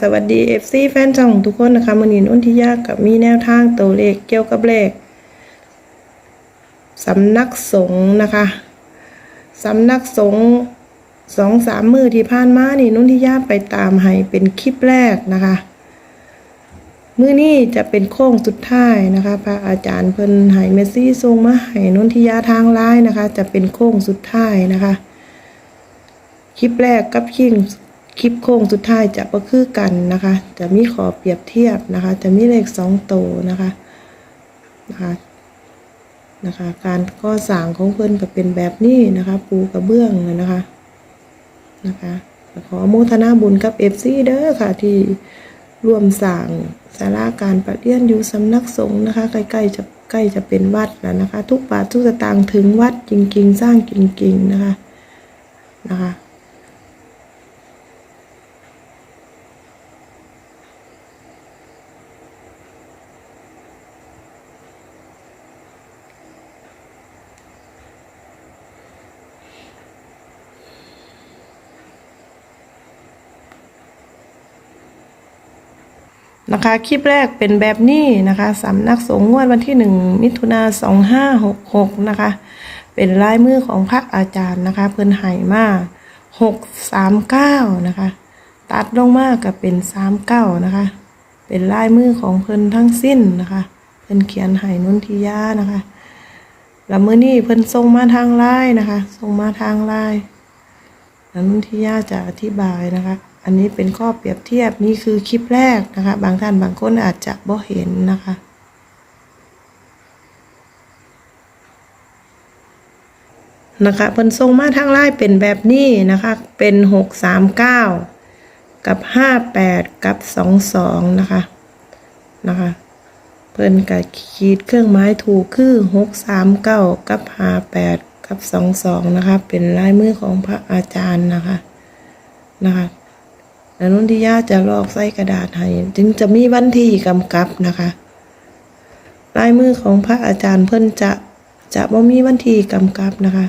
สวัสดี FC แฟนช่องทุกคนนะคะมันนี้นุ่นที่ยากกับมีแนวทางตัวเลขเกี่ยวกับเลขสำนักสงฆ์นะคะสำนักสงฆ์สองสามมือที่ผ่านมานี่นุ่นที่ยากไปตามให้เป็นคลิปแรกนะคะมือนี้จะเป็นโค้งสุดท้ายนะคะ พระอาจารย์เพิ่นให้เมซี่ทรงมาให้นุ่นที่ยาทางไลน์นะคะ จะเป็นโค้งสุดท้ายนะคะ คลิปแรกกับคลิป คลิปโค้งสุดท้ายจะก็คือกันนะคะ จะมีขอเปรียบเทียบนะคะ จะมีเลขสองโตวนะคะนะคะนะคะ การก่อสร้างของเพิ่อนก็เป็นแบบนี้นะคะ ปูกระเบื้องเลยนะคะนะคะขอโมทนาบุญกับเอฟซีเด้อค่ะที่ร่วมสร้างศาลาการประเรียนอยู่สำนักสงฆ์นะคะ ใกล้ๆจะใกล้จะเป็นวัดแล้วนะคะ ทุกบาททุกสตางค์ถึงวัดจริง ๆ สร้างจริง ๆ นะคะนะคะ นะคะ คลิปแรกเป็นแบบนี้นะคะสำนักสงฆ์งวดวันที่หนึ่งมิถุนาสองห้าหกหกนะคะ เป็นลายมือของพระอาจารย์นะคะ เพิ่นไห่มาหกสามเก้านะคะ ตัดลงมาก็เป็นสามเก้านะคะ เป็นลายมือของเพิ่นทั้งสิ้นนะคะ เพิ่นเขียนไห่นุนทิยานะคะแล้วมื้อนี้เพิ่นส่งมาทางไลน์นะคะส่งมาทางไลน์นุนที่ย่าจะอธิบายนะคะ อันนี้เป็นข้อเปรียบเทียบนี่คือคลิปแรกนะคะ บางท่านบางคนอาจจะบ่เห็นนะคะนะคะเพิ่นส่งมาทางไลน์เป็นแบบนี้นะคะ เป็นหกสามเก้ากับห้าแปดกับสองสองนะคะนะคะ เพิ่นกับขีดเครื่องไม้ถูกคือหกสามเก้ากับห้าแปดกับสองสองนะคะ เป็นลายมือของพระอาจารย์นะคะนะคะ แล้วนุ่นที่ย่าจะลอกใส่กระดาษให้จึงจะมีวันที่กำกับนะคะลายมือของพระอาจารย์เพิ่นจะจะบ่มีวันที่กำกับนะคะ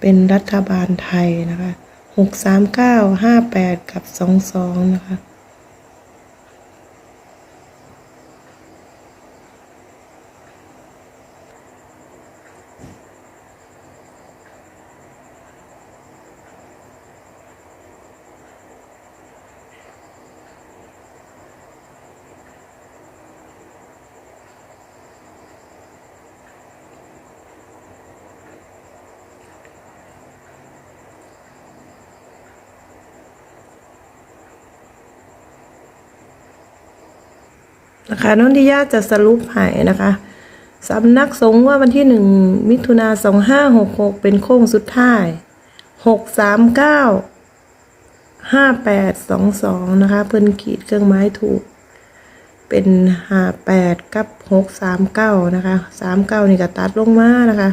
เป็นรัฐบาลไทยนะคะหกสามเก้าห้าแปดกับสองสองนะคะ นะคะนนทิยาจะสรุปให้นะคะสำนักสงฆ์ว่าวันที่หนึ่งมิถุนาสองห้าหกหกเป็นโค้งสุดท้ายหกสามเก้าห้าแปดสองสองนะคะ เพิ่นขีดเครื่องไม้ถูก เป็นห้าแปดกับหกสามเก้านะคะสามเก้านี่ก็ตัดลงมานะคะ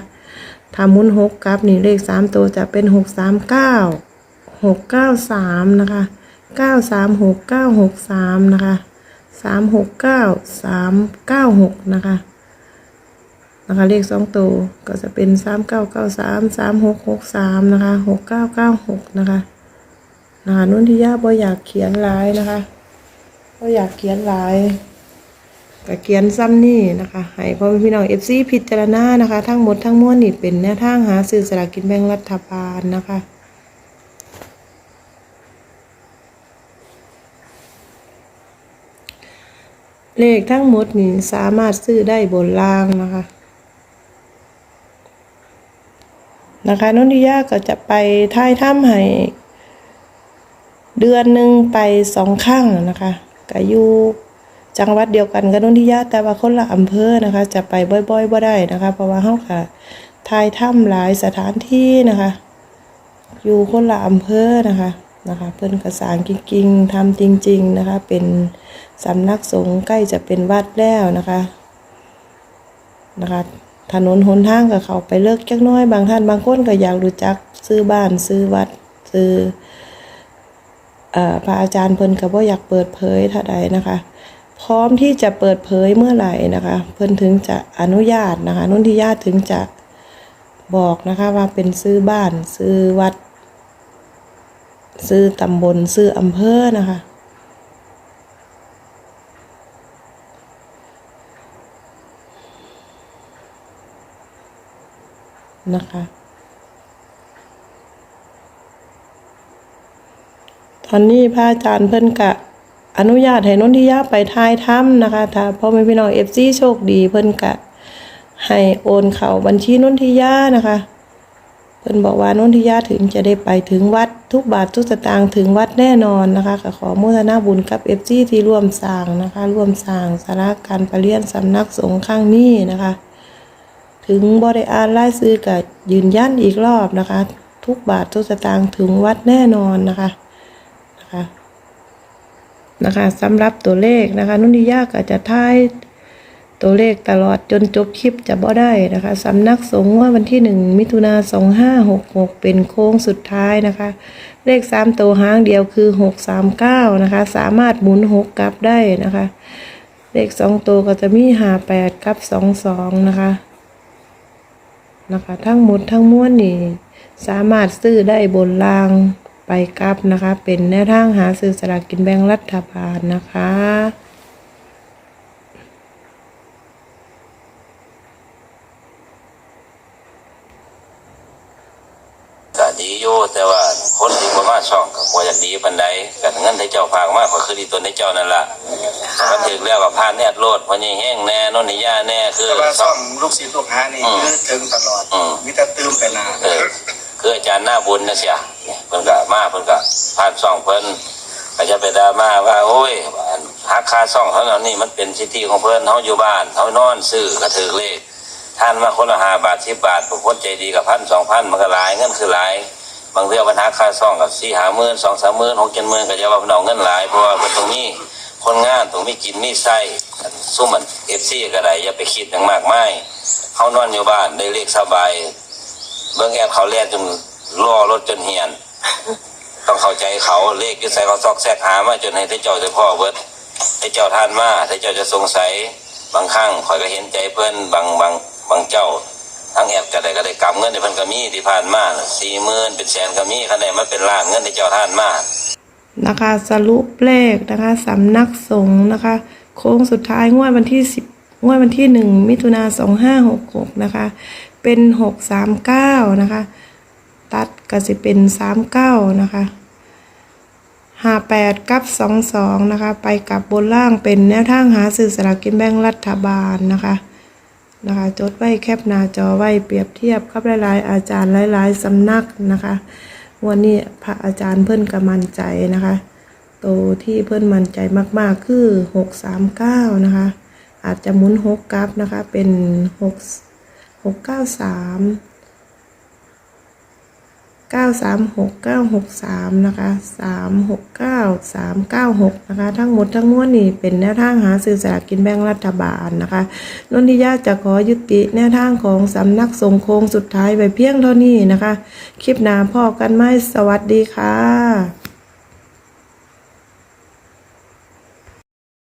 ทำมุนหกกับนี่เลขสามตัวจะเป็นหกสามเก้าหกเก้าสามนะคะเก้าสามหกเก้าหกสามนะคะ สามหกเก้าสามเก้าหกนะคะนะคะเลขสองตัวก็จะเป็นสามเก้าเก้าสามสามหกหกสามนะคะหกเก้าเก้าหกนะคะนะคะนุ่นที่ย่าบ่อยากเขียนลายนะคะบ่อยากเขียนลายก็เขียนซ้ำนี่นะคะให้พ่อแม่พี่น้องเอฟซีพิจารณานะคะ ทั้งหมดทั้งมวลนี่เป็นแนวทางหาซื้อสลากกินแบ่งรัฐบาลนะคะ เลขทั้งหมดนี่สามารถซื้อได้บนล่างนะคะ นะคะนนทิยาก็จะไปท้ายถ้ำให้เดือนหนึ่งไปสองครั้งนะคะก็อยู่จังหวัดเดียวกันกับนนทิยาแต่ว่าคนละอำเภอนะคะ จะไปบ่อยๆบ่ได้นะคะ เพราะว่าเฮาค่ะทายถ้ำหลายสถานที่นะคะ อยู่คนละอำเภอนะคะนะคะ เพิ่นกระสางจริงๆทำจริง ๆนะคะ เป็น สำนักสงฆ์ใกล้จะเป็นวัดแล้วนะคะ นะคะ ถนนหนทางกับเขาไปเลิกจักน้อย บางท่านบางคนก็อยากรู้จักซื้อบ้านซื้อวัดซื้อเอ่อพระอาจารย์เพิ่นก็บ่อยากเปิดเผยเท่าใดนะคะ พร้อมที่จะเปิดเผยเมื่อไหร่นะคะ เพิ่นถึงจะอนุญาตนะคะนุ่นที่ญาติถึงจะบอกนะคะว่าเป็นซื้อบ้านซื้อวัด ซื้อตำบลซื้ออำเภอนะคะ นะคะ ตอนนี้พระอาจารย์เพิ่นกะ อนุญาตให้นนทิยาไปทายถ้ำนะคะถ้าพ่อแม่พี่น้องเอฟซีโชคดีเพิ่นกะ ให้โอนเข้าบัญชีนนทิยานะคะเพิ่นบอกว่านนทิยาถึงจะได้ไปถึงวัดทุกบาททุกสตางค์ถึงวัดแน่นอนนะคะก็ขอโมทนาบุญกับเอฟซีที่ร่วมสร้างนะคะ ร่วมสร้างสาราการประเรียนสำนักสงฆ์ข้างนี้นะคะ ถึงบริอานรายซื้อกับยืนยันอีกรอบนะคะ ทุกบาททุกสตางค์ถึงวัดแน่นอนนะคะนะคะนะคะสำหรับตัวเลขนะคะนุ่นทิยาก็จะทายตัวเลขตลอดจนจบคลิปจะบ่ได้นะคะสำนักสงฆ์ว่าวันที่หนึ่งมิถุนาสองห้าหกหกเป็นโค้งสุดท้ายนะคะ เลขสามตัวหางเดียวคือหกสามเก้านะคะ สามารถหมุนหกกลับได้นะคะ เลขสองตัวก็จะมีห้าแปดกับสองสองนะคะ นะคะ ทั้งหมดทั้งมวลนี่สามารถซื้อได้บนรางไปกลับนะคะ เป็นแนวทางหาซื้อสลากกินแบ่งรัฐบาลนะคะ ก็ ดีอยู่แต่ว่าคนที่บ่มาช่องก็บ่อยากดีปานใดก็เงินที่เจ้าฝากมาก็คือดีตัวในเจ้านั่นล่ะมันถึงแล้วก็ผ่านแนดโลดเพราะนี่แห้งแน่นนนิยาแน่คือแต่ว่าซ่ซ่ออมมลูกศิษย์ลูกหานี่อืมคือถึงตลอดอืมมิตรตื้มกันนาเออคืออาจารย์หน้าบุญนะเสียเพิ่นก็มาเพิ่นก็ผ่านช่องเพิ่นก็จะไปดราม่าว่าโอ้ยหักค่าช่องเท่านั้นนี่มันเป็นสิทธิของเพิ่นเฮาอยู่บ้านเฮานอนซื้อก็ถือเลข ท่านมาคนละ5บาท10บาทผู้คนใจดีกับพันสองพันมันก็หลายเงินคือหลายบางเรื่องปัญหาค่าซ่องกับสี่หาหมื่นสองสามหมื่นหกเจ็ดหมื่นก็จะว่าเพิ่นเอาเงินหลายเพราะว่าเพิ่นตรงนี้คนงานตรงมีกินมีไส้สู้มันเอฟซีก็ได้อย่าไปคิดอย่างมากไมายเขานอนอยู่บ้านได้เลขสบายเบิ่งแอบเขาแล่จนล่อรถจนเหียน ต้องเข้าใจเขาเลขที่ใส่เขาซอกแซกหามาจนให้ที่เจ้าจะพ่อเบิดให้เจ้าท่านมาให้เจ้าจะสงสัยบางครั้งคอยก็เห็นใจเพื่อนบางบาง บางเจ้าทั้งแอบก็ได้ก็ได้กำเงินในพิ่นกมีที่ผ่านมาสี่หมื่นเป็นแสนกมีคะแนนมาเป็นล้านเงินที่เจ้าท่านมานะคะสรุปเลขนะคะสำนักสงฆ์นะคะ โค้งสุดท้ายงวดวันที่สิบงวดวันที่หนึ่งมิถุนาสองห้าหกหกนะคะ เป็นหกสามเก้านะคะ ตัดก็จะเป็นสามเก้านะคะห้าแปดกับสองสองนะคะ ไปกับบนล่างเป็นแนวทางหาสื่อสลากกินแบ่งรัฐบาลนะคะ นะคะจดไว้แคปหน้าจอไว้เปรียบเทียบกับหลาย ๆ อาจารย์หลาย ๆสำนักนะคะวันนี้พระอาจารย์เพิ่นกำมันใจนะคะโตวที่เพิ่นมั่นใจมาก ๆ คือหกสามเก้านะคะ อาจจะหมุนหกกราฟนะคะเป็นหก หกเก้าสามหกเก้าหกสามนะคะสามหกเก้าสามเก้าหกนะคะ ทั้งหมดทั้งมวลนี่เป็นแนวทางหาซื้อสลากกินแบ่งรัฐบาลนะคะนนทิยาจะขอยุติแนวทางของสำนักสงโคงสุดท้ายไปเพียงเท่านี้นะคะ คลิปหน้าพ่อกันไหมสวัสดีค่ะ